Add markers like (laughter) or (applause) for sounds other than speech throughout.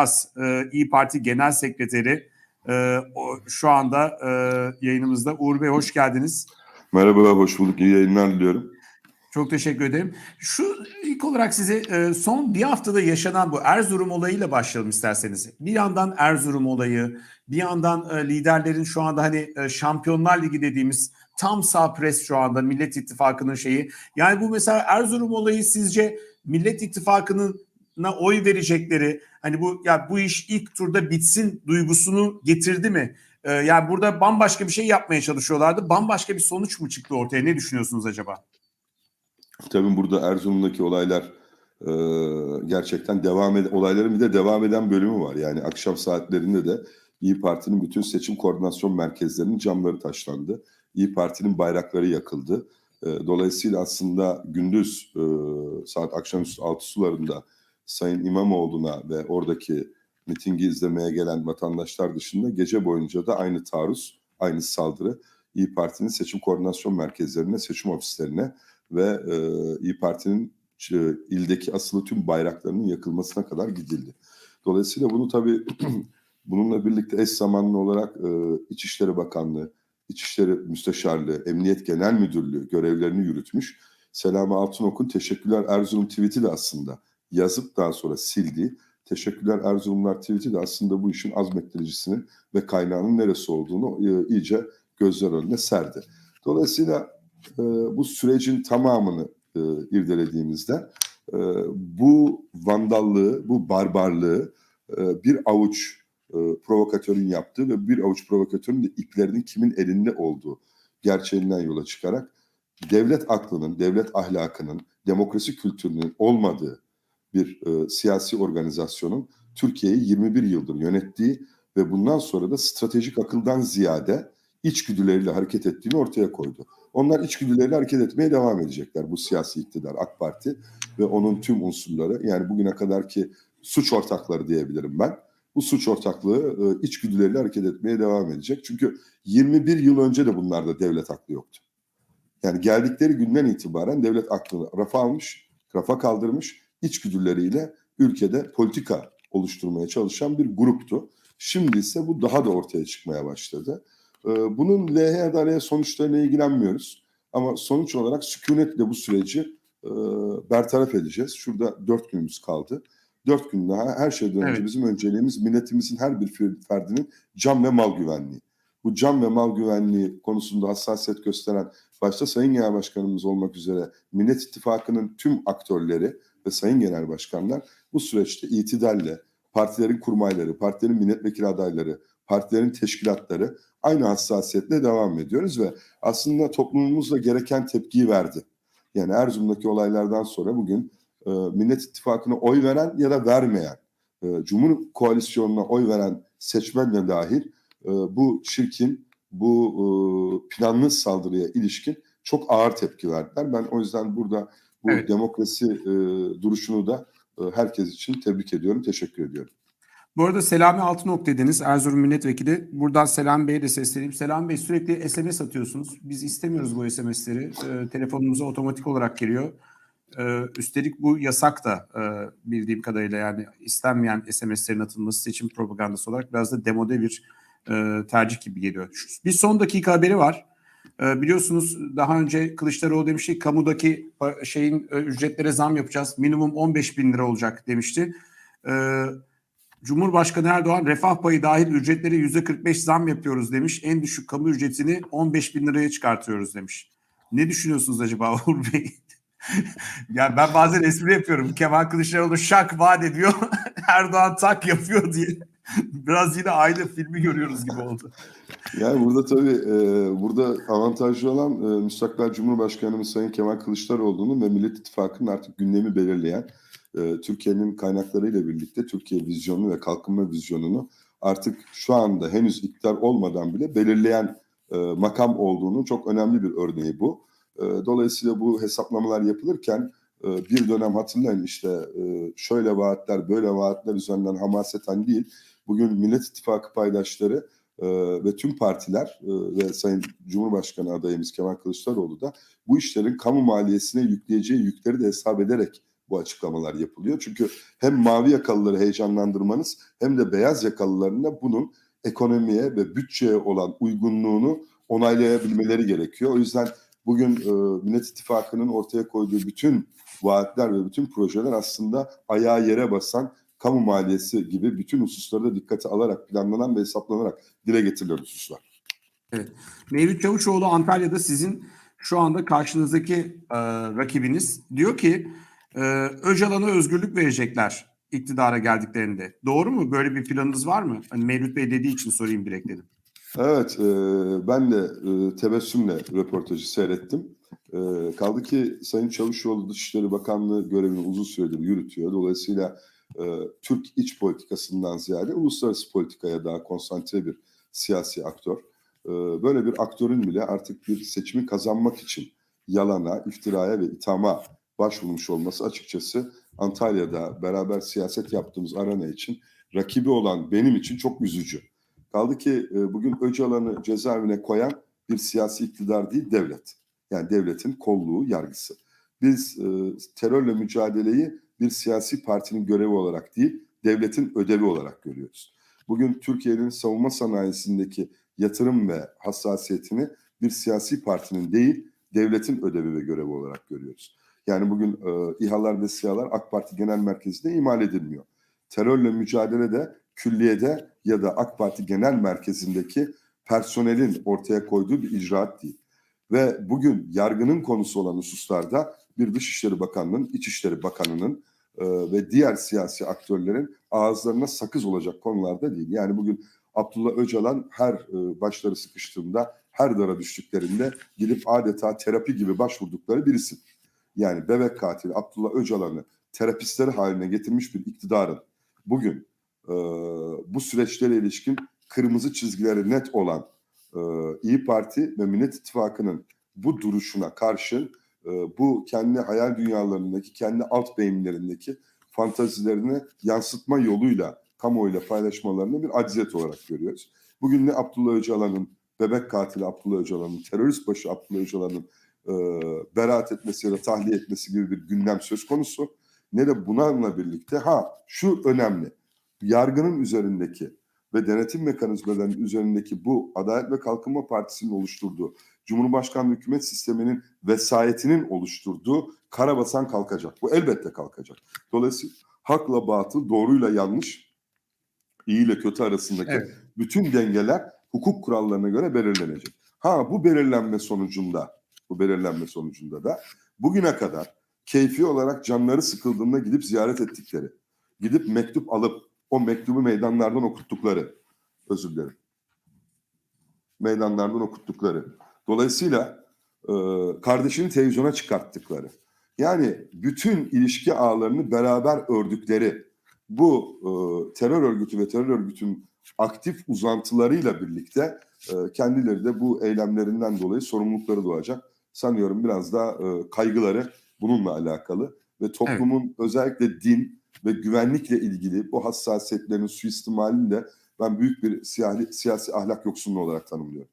Yılmaz, e, İyi Parti Genel Sekreteri e, o, şu anda e, yayınımızda. Uğur Bey hoş geldiniz. Merhabalar, hoş bulduk. İyi yayınlar diliyorum. Çok teşekkür ederim. Şu ilk olarak size e, son bir haftada yaşanan bu Erzurum olayıyla başlayalım isterseniz. Bir yandan Erzurum olayı, bir yandan e, liderlerin şu anda hani e, Şampiyonlar Ligi dediğimiz tam sağ pres şu anda Millet İttifakı'nın şeyi. Yani bu mesela Erzurum olayı sizce Millet İttifakı'nın na oy verecekleri hani bu ya bu iş ilk turda bitsin duygusunu getirdi mi? Ee, yani burada bambaşka bir şey yapmaya çalışıyorlardı. Bambaşka bir sonuç mu çıktı ortaya? Ne düşünüyorsunuz acaba? Tabii burada Erzurum'daki olaylar e, gerçekten devam eden olayların bir de devam eden bölümü var. Yani akşam saatlerinde de İyi Parti'nin bütün seçim koordinasyon merkezlerinin camları taşlandı. İyi Parti'nin bayrakları yakıldı. E, dolayısıyla aslında gündüz e, saat akşamüstü 6 sularında Sayın İmamoğlu'na ve oradaki mitingi izlemeye gelen vatandaşlar dışında gece boyunca da aynı taarruz, aynı saldırı İyi Parti'nin seçim koordinasyon merkezlerine, seçim ofislerine ve e, İyi Parti'nin e, ildeki asılı tüm bayraklarının yakılmasına kadar gidildi. Dolayısıyla bunu tabii (clears throat) bununla birlikte eş zamanlı olarak e, İçişleri Bakanlığı, İçişleri Müsteşarlığı, Emniyet Genel Müdürlüğü görevlerini yürütmüş. Selami Altınok'un Teşekkürler Erzurum tweet'i de aslında yazıp daha sonra sildiği Teşekkürler Erzurumlar tweet'i de aslında bu işin azmettiricisinin ve kaynağının neresi olduğunu e, iyice gözler önüne serdi. Dolayısıyla e, bu sürecin tamamını e, irdelediğimizde bu vandallığı, bu barbarlığı bir avuç provokatörün yaptığı ve bir avuç provokatörün de iplerinin kimin elinde olduğu gerçeğinden yola çıkarak devlet aklının, devlet ahlakının, demokrasi kültürünün olmadığı bir e, siyasi organizasyonun Türkiye'yi 21 yıldır yönettiği ve bundan sonra da stratejik akıldan ziyade içgüdüleriyle hareket ettiğini ortaya koydu. Onlar içgüdüleriyle hareket etmeye devam edecekler bu siyasi iktidar AK Parti ve onun tüm unsurları yani bugüne kadar ki suç ortakları diyebilirim ben. Bu suç ortaklığı e, içgüdüleriyle hareket etmeye devam edecek. Çünkü 21 yıl önce de bunlarda devlet aklı yoktu. Yani geldikleri günden itibaren devlet aklını rafa almış, rafa kaldırmış, içgüdüleriyle ülkede politika oluşturmaya çalışan bir gruptu. Şimdi ise bu daha da ortaya çıkmaya başladı. Ee, bunun LH da sonuçlarına ilgilenmiyoruz. Ama sonuç olarak sükunetle bu süreci e, bertaraf edeceğiz. Şurada dört günümüz kaldı. Dört gün daha her şeyden önce evet. bizim önceliğimiz milletimizin her bir ferdinin can ve mal güvenliği. Bu can ve mal güvenliği konusunda hassasiyet gösteren başta Sayın Genel Başkanımız olmak üzere Millet İttifakı'nın tüm aktörleri ve Sayın Genel Başkanlar bu süreçte itidalle partilerin kurmayları, partilerin milletvekili adayları, partilerin teşkilatları aynı hassasiyetle devam ediyoruz ve aslında toplumumuzda gereken tepkiyi verdi. Yani Erzurum'daki olaylardan sonra bugün e, Millet İttifakı'na oy veren ya da vermeyen, e, Cumhur Koalisyonu'na oy veren seçmenle dahil e, bu çirkin, bu e, planlı saldırıya ilişkin çok ağır tepki verdiler. Ben o yüzden burada bu evet. demokrasi e, duruşunu da e, herkes için tebrik ediyorum, teşekkür ediyorum. Bu arada Selami Altınok dediniz Erzurum Milletvekili. Buradan Selam Bey'e de sesleneyim. Selam Bey sürekli SMS atıyorsunuz. Biz istemiyoruz bu SMS'leri. E, telefonumuza otomatik olarak geliyor. E, üstelik bu yasak da e, bildiğim kadarıyla yani istenmeyen SMS'lerin atılması seçim propagandası olarak biraz da demode bir e, tercih gibi geliyor. Bir son dakika haberi var. E, biliyorsunuz daha önce Kılıçdaroğlu demişti ki kamudaki şeyin e, ücretlere zam yapacağız. Minimum 15 bin lira olacak demişti. E, Cumhurbaşkanı Erdoğan refah payı dahil ücretlere yüzde 45 zam yapıyoruz demiş. En düşük kamu ücretini 15 bin liraya çıkartıyoruz demiş. Ne düşünüyorsunuz acaba (laughs) Uğur Bey? yani ben bazen espri yapıyorum. Kemal Kılıçdaroğlu şak vaat ediyor. (laughs) Erdoğan tak yapıyor diye. Biraz yine aynı filmi görüyoruz gibi oldu. Yani burada tabii e, burada avantajlı olan e, müstakbel Cumhurbaşkanımız Sayın Kemal Kılıçdaroğlu'nun ve Millet İttifakı'nın artık gündemi belirleyen e, Türkiye'nin kaynaklarıyla birlikte Türkiye vizyonu ve kalkınma vizyonunu artık şu anda henüz iktidar olmadan bile belirleyen e, makam olduğunu çok önemli bir örneği bu. E, dolayısıyla bu hesaplamalar yapılırken e, bir dönem hatırlayın işte e, şöyle vaatler böyle vaatler üzerinden hamaseten değil. Bugün Millet İttifakı paydaşları e, ve tüm partiler e, ve Sayın Cumhurbaşkanı adayımız Kemal Kılıçdaroğlu da bu işlerin kamu maliyesine yükleyeceği yükleri de hesap ederek bu açıklamalar yapılıyor. Çünkü hem mavi yakalıları heyecanlandırmanız hem de beyaz yakalıların da bunun ekonomiye ve bütçeye olan uygunluğunu onaylayabilmeleri gerekiyor. O yüzden bugün e, Millet İttifakı'nın ortaya koyduğu bütün vaatler ve bütün projeler aslında ayağı yere basan kamu maliyesi gibi bütün hususları da dikkate alarak planlanan ve hesaplanarak dile getirilen hususlar. Mevlüt Çavuşoğlu Antalya'da sizin şu anda karşınızdaki e, rakibiniz diyor ki e, Öcalan'a özgürlük verecekler iktidara geldiklerinde. Doğru mu? Böyle bir planınız var mı? Hani Mevlüt Bey dediği için sorayım direkt dedim. Evet, e, ben de e, tebessümle röportajı seyrettim. E, kaldı ki Sayın Çavuşoğlu Dışişleri Bakanlığı görevini uzun süredir yürütüyor. Dolayısıyla e, Türk iç politikasından ziyade uluslararası politikaya daha konsantre bir siyasi aktör. E, böyle bir aktörün bile artık bir seçimi kazanmak için yalana, iftiraya ve ithama başvurmuş olması açıkçası Antalya'da beraber siyaset yaptığımız arena için rakibi olan benim için çok üzücü. Kaldı ki e, bugün Öcalan'ı cezaevine koyan bir siyasi iktidar değil devlet. Yani devletin kolluğu, yargısı. Biz e, terörle mücadeleyi bir siyasi partinin görevi olarak değil, devletin ödevi olarak görüyoruz. Bugün Türkiye'nin savunma sanayisindeki yatırım ve hassasiyetini bir siyasi partinin değil, devletin ödevi ve görevi olarak görüyoruz. Yani bugün e, İHA'lar ve SİHA'lar AK Parti Genel Merkezi'nde imal edilmiyor. Terörle mücadelede külliyede ya da AK Parti Genel Merkezi'ndeki personelin ortaya koyduğu bir icraat değil. Ve bugün yargının konusu olan hususlarda bir Dışişleri Bakanlığı'nın, İçişleri Bakanı'nın e, ve diğer siyasi aktörlerin ağızlarına sakız olacak konularda değil. Yani bugün Abdullah Öcalan her e, başları sıkıştığında, her dara düştüklerinde gidip adeta terapi gibi başvurdukları bir isim. Yani bebek katili Abdullah Öcalan'ı terapistleri haline getirmiş bir iktidarın bugün e, bu süreçlere ilişkin kırmızı çizgileri net olan e, İyi Parti ve Millet İttifakı'nın bu duruşuna karşı e, bu kendi hayal dünyalarındaki, kendi alt beyinlerindeki fantazilerini yansıtma yoluyla kamuoyuyla paylaşmalarını bir acziyet olarak görüyoruz. Bugün ne Abdullah Öcalan'ın bebek katili Abdullah Öcalan'ın, terörist başı Abdullah Öcalan'ın e, beraat etmesi ya da tahliye etmesi gibi bir gündem söz konusu. Ne de bununla birlikte ha şu önemli yargının üzerindeki ve denetim mekanizmalarının üzerindeki bu Adalet ve Kalkınma Partisi'nin oluşturduğu Cumhurbaşkanlığı hükümet sisteminin vesayetinin oluşturduğu karabasan kalkacak. Bu elbette kalkacak. Dolayısıyla hakla batıl, doğruyla yanlış, iyi ile kötü arasındaki Evet. bütün dengeler hukuk kurallarına göre belirlenecek. Ha bu belirlenme sonucunda, bu belirlenme sonucunda da bugüne kadar keyfi olarak canları sıkıldığında gidip ziyaret ettikleri, gidip mektup alıp o mektubu meydanlardan okuttukları, özür dilerim, meydanlardan okuttukları. Dolayısıyla e, kardeşini televizyona çıkarttıkları. Yani bütün ilişki ağlarını beraber ördükleri bu e, terör örgütü ve terör örgütün aktif uzantılarıyla birlikte e, kendileri de bu eylemlerinden dolayı sorumlulukları doğacak. Sanıyorum biraz da e, kaygıları bununla alakalı ve toplumun özellikle din ve güvenlikle ilgili bu hassasiyetlerin suistimalini de ben büyük bir siyasi, siyasi ahlak yoksunluğu olarak tanımlıyorum.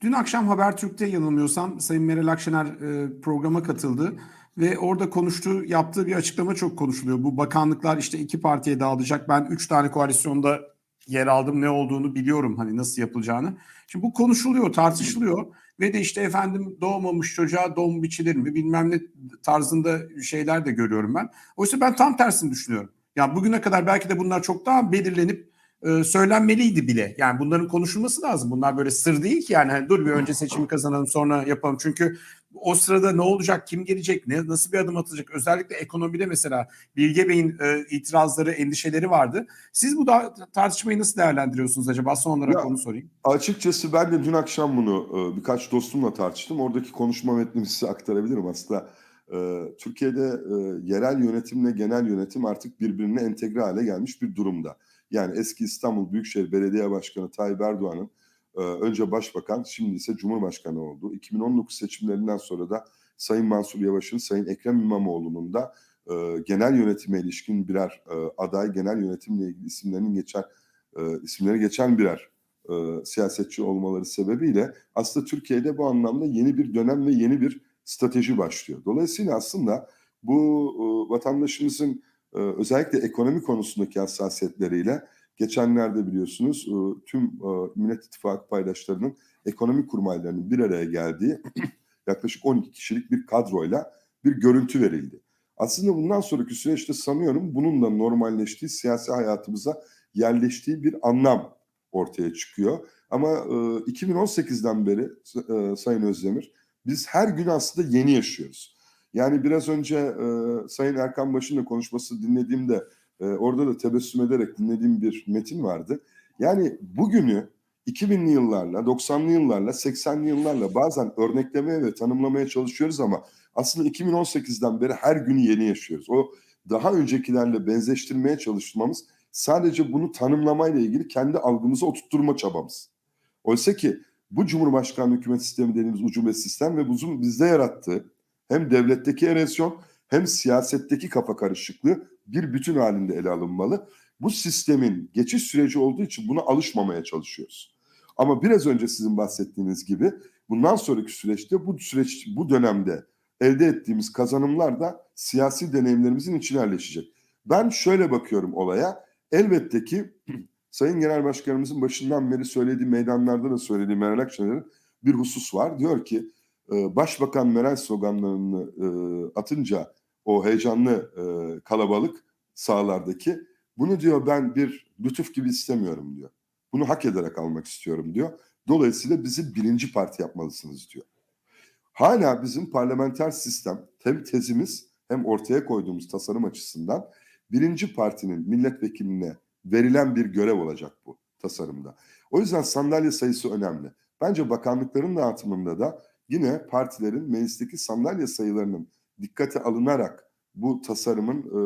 Dün akşam Habertürk'te yanılmıyorsam Sayın Meral Akşener e, programa katıldı ve orada konuştuğu, yaptığı bir açıklama çok konuşuluyor. Bu bakanlıklar işte iki partiye dağılacak. Ben üç tane koalisyonda yer aldım. Ne olduğunu biliyorum. Hani nasıl yapılacağını. Şimdi bu konuşuluyor, tartışılıyor ve de işte efendim doğmamış çocuğa doğum biçilir mi bilmem ne tarzında şeyler de görüyorum ben. Oysa ben tam tersini düşünüyorum. Yani bugüne kadar belki de bunlar çok daha belirlenip e, söylenmeliydi bile. Yani bunların konuşulması lazım. Bunlar böyle sır değil ki yani hani dur bir önce seçimi kazanalım sonra yapalım. Çünkü o sırada ne olacak, kim gelecek, ne nasıl bir adım atılacak? Özellikle ekonomide mesela Bilge Bey'in e, itirazları, endişeleri vardı. Siz bu da tartışmayı nasıl değerlendiriyorsunuz acaba? Son olarak Ya, onu sorayım. Açıkçası ben de dün akşam bunu e, birkaç dostumla tartıştım. Oradaki konuşma metnimi size aktarabilirim. Aslında e, Türkiye'de e, yerel yönetimle genel yönetim artık birbirine entegre hale gelmiş bir durumda. Yani eski İstanbul Büyükşehir Belediye Başkanı Tayyip Erdoğan'ın önce başbakan şimdi ise cumhurbaşkanı oldu. 2019 seçimlerinden sonra da Sayın Mansur Yavaş'ın, Sayın Ekrem İmamoğlu'nun da e, genel yönetime ilişkin birer e, aday, genel yönetimle ilgili isimlerinin geçen e, isimleri geçen birer e, siyasetçi olmaları sebebiyle aslında Türkiye'de bu anlamda yeni bir dönem ve yeni bir strateji başlıyor. Dolayısıyla aslında bu e, vatandaşımızın e, özellikle ekonomi konusundaki hassasiyetleriyle geçenlerde biliyorsunuz e, tüm e, Millet İttifakı paydaşlarının ekonomi kurmaylarının bir araya geldiği (clears throat) yaklaşık 12 kişilik bir kadroyla bir görüntü verildi. Aslında bundan sonraki süreçte sanıyorum bunun da normalleştiği siyasi hayatımıza yerleştiği bir anlam ortaya çıkıyor. Ama e, 2018'den beri e, Sayın Özdemir biz her gün aslında yeni yaşıyoruz. Yani biraz önce e, Sayın Erkan Baş'ın da konuşması dinlediğimde e, orada da tebessüm ederek dinlediğim bir metin vardı. Yani bugünü 2000'li yıllarla, 90'lı yıllarla, 80'li yıllarla bazen örneklemeye ve tanımlamaya çalışıyoruz ama aslında 2018'den beri her günü yeni yaşıyoruz. O daha öncekilerle benzeştirmeye çalışmamız sadece bunu tanımlamayla ilgili kendi algımızı oturtturma çabamız. Oysa ki bu Cumhurbaşkanlığı hükümet sistemi dediğimiz ucube sistem ve bunun bizde yarattığı hem devletteki erozyon hem siyasetteki kafa karışıklığı bir bütün halinde ele alınmalı. Bu sistemin geçiş süreci olduğu için buna alışmamaya çalışıyoruz. Ama biraz önce sizin bahsettiğiniz gibi bundan sonraki süreçte bu süreç bu dönemde elde ettiğimiz kazanımlar da siyasi deneyimlerimizin içine yerleşecek. Ben şöyle bakıyorum olaya. Elbette ki (clears throat) Sayın Genel Başkanımızın başından beri söylediği meydanlarda da söylediği Meral Akşener'in bir husus var. Diyor ki e, Başbakan Meral sloganlarını e, atınca o heyecanlı e, kalabalık sahalardaki bunu diyor ben bir lütuf gibi istemiyorum diyor. Bunu hak ederek almak istiyorum diyor. Dolayısıyla bizi birinci parti yapmalısınız diyor. Hala bizim parlamenter sistem hem tezimiz hem ortaya koyduğumuz tasarım açısından birinci partinin milletvekiline verilen bir görev olacak bu tasarımda. O yüzden sandalye sayısı önemli. Bence bakanlıkların dağıtımında da yine partilerin meclisteki sandalye sayılarının dikkate alınarak bu tasarımın e,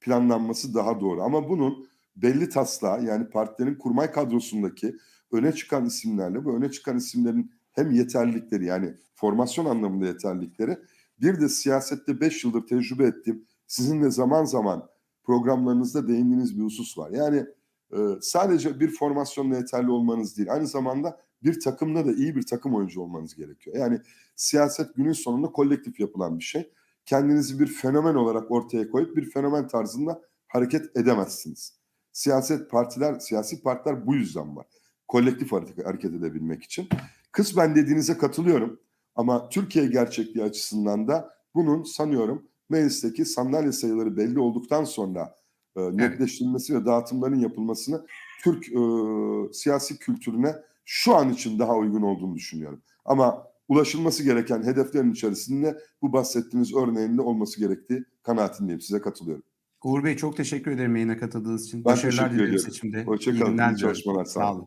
planlanması daha doğru. Ama bunun belli taslağı yani partilerin kurmay kadrosundaki öne çıkan isimlerle bu öne çıkan isimlerin hem yeterlilikleri yani formasyon anlamında yeterlilikleri bir de siyasette 5 yıldır tecrübe ettiğim sizin de zaman zaman programlarınızda değindiğiniz bir husus var. Yani e, sadece bir formasyonla yeterli olmanız değil aynı zamanda bir takımda da iyi bir takım oyuncu olmanız gerekiyor. Yani siyaset günün sonunda kolektif yapılan bir şey. Kendinizi bir fenomen olarak ortaya koyup bir fenomen tarzında hareket edemezsiniz. Siyaset partiler, siyasi partiler bu yüzden var. Kolektif hareket edebilmek için. Kısmen dediğinize katılıyorum ama Türkiye gerçekliği açısından da bunun sanıyorum meclisteki sandalye sayıları belli olduktan sonra e, netleştirilmesi ve dağıtımların yapılmasını Türk e, siyasi kültürüne şu an için daha uygun olduğunu düşünüyorum. Ama ulaşılması gereken hedeflerin içerisinde bu bahsettiğimiz örneğin de olması gerektiği kanaatindeyim. Size katılıyorum. Uğur Bey çok teşekkür ederim yayına katıldığınız için. Ben Başarılar dilerim seçimde. Hoşça İyi İyi çalışmalar. diliyorum. Sağ olun.